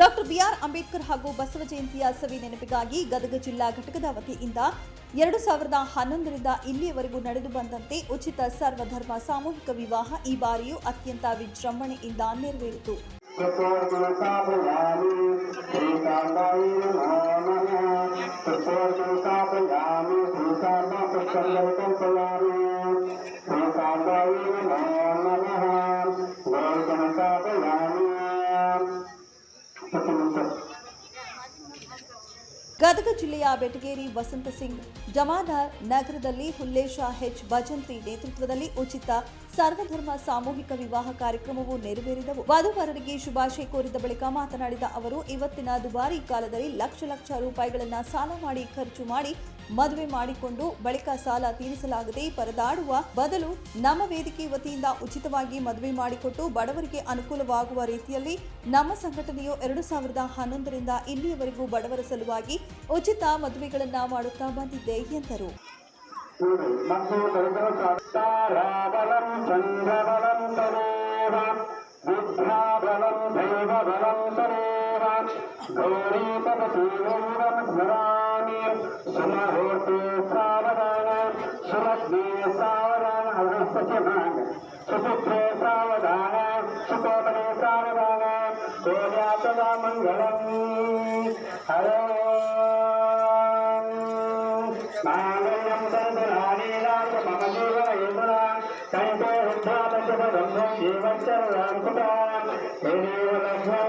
Doctor B R Ambedkar ಹಾಗೂ ಬಸವ ಜಯಂತಿಯ ಸವಿ ನೆನಪಿಗಾಗಿ ಗದಗ ಜಿಲ್ಲಾ ಘಟಕದ ವತಿಯಿಂದ ಎರಡು ಸಾವಿರದ ಹನ್ನೊಂದರಿಂದ ಇಲ್ಲಿಯವರೆಗೂ ನಡೆದು ಬಂದಂತೆ ಉಚಿತ ಸರ್ವಧರ್ಮ ಸಾಮೂಹಿಕ ವಿವಾಹ ಈ ಬಾರಿಯೂ ಅತ್ಯಂತ ವಿಜೃಂಭಣೆಯಿಂದ ನೆರವೇರಿತು ಗದಗ ಜಿಲ್ಲೆಯ ಬೆಟಗೇರಿ ವಸಂತ ಸಿಂಗ್ ಜಮಾದಾರ್ ನಗರದಲ್ಲಿ ಹುಲ್ಲೇಶ ಹೆಚ್ ಭಜಂತ್ರಿ ನೇತೃತ್ವದಲ್ಲಿ ಉಚಿತ ಸರ್ವಧರ್ಮ ಸಾಮೂಹಿಕ ವಿವಾಹ ಕಾರ್ಯಕ್ರಮವು ನೆರವೇರಿದವು. ವಧುವರರಿಗೆ ಶುಭಾಶಯ ಕೋರಿದ ಬಳಿಕ ಮಾತನಾಡಿದ ಅವರು, ಇವತ್ತಿನ ದುಬಾರಿ ಕಾಲದಲ್ಲಿ ಲಕ್ಷ ಲಕ್ಷ ರೂಪಾಯಿಗಳನ್ನು ಸಾಲ ಮಾಡಿ ಖರ್ಚು ಮಾಡಿ ಮದುವೆ ಮಾಡಿಕೊಂಡು ಬಳಿಕ ಸಾಲ ತೀರಿಸಲಾಗದೆ ಪರದಾಡುವ ಬದಲು ನಮ್ಮ ವೇದಿಕೆ ವತಿಯಿಂದ ಉಚಿತವಾಗಿ ಮದುವೆ ಮಾಡಿಕೊಟ್ಟು ಬಡವರಿಗೆ ಅನುಕೂಲವಾಗುವ ರೀತಿಯಲ್ಲಿ ನಮ್ಮ ಸಂಘಟನೆಯು ಎರಡು ಸಾವಿರದ ಹನ್ನೊಂದರಿಂದ ಇಲ್ಲಿಯವರೆಗೂ ಬಡವರ ಸಲುವಾಗಿ ಉಚಿತ ಮದುವೆಗಳನ್ನು ಮಾಡುತ್ತಾ ಬಂದಿದೆ ಎಂದರು. ಮತ್ತು गौरीपति गौरमस्मराणि सुमहोते सावधान सुमग्ने सावधान हस्तस्यमान सुपुत्रे सावधान सुकोमले सावधान कोल्या सदा मङ्गलम् हरे माङ्गल्यं तन्तुराणीनाथ मम जीवन यमुना कण्ठे रुद्रामशुभगम्भं जीवञ्च राङ्कुटा देवेव लक्ष्मं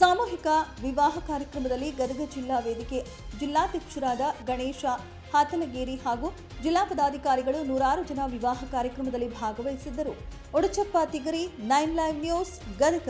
ಸಾಮೂಹಿಕ ವಿವಾಹ ಕಾರ್ಯಕ್ರಮದಲ್ಲಿ ಗದಗ ಜಿಲ್ಲಾ ವೇದಿಕೆ ಜಿಲ್ಲಾಧ್ಯಕ್ಷರಾದ ಗಣೇಶ ಹಾತನಗೇರಿ ಹಾಗೂ ಜಿಲ್ಲಾ ಪದಾಧಿಕಾರಿಗಳು ನೂರಾರು ಜನ ವಿವಾಹ ಕಾರ್ಯಕ್ರಮದಲ್ಲಿ ಭಾಗವಹಿಸಿದ್ದರು. Odachappa Tigari, nine live news, Gadag.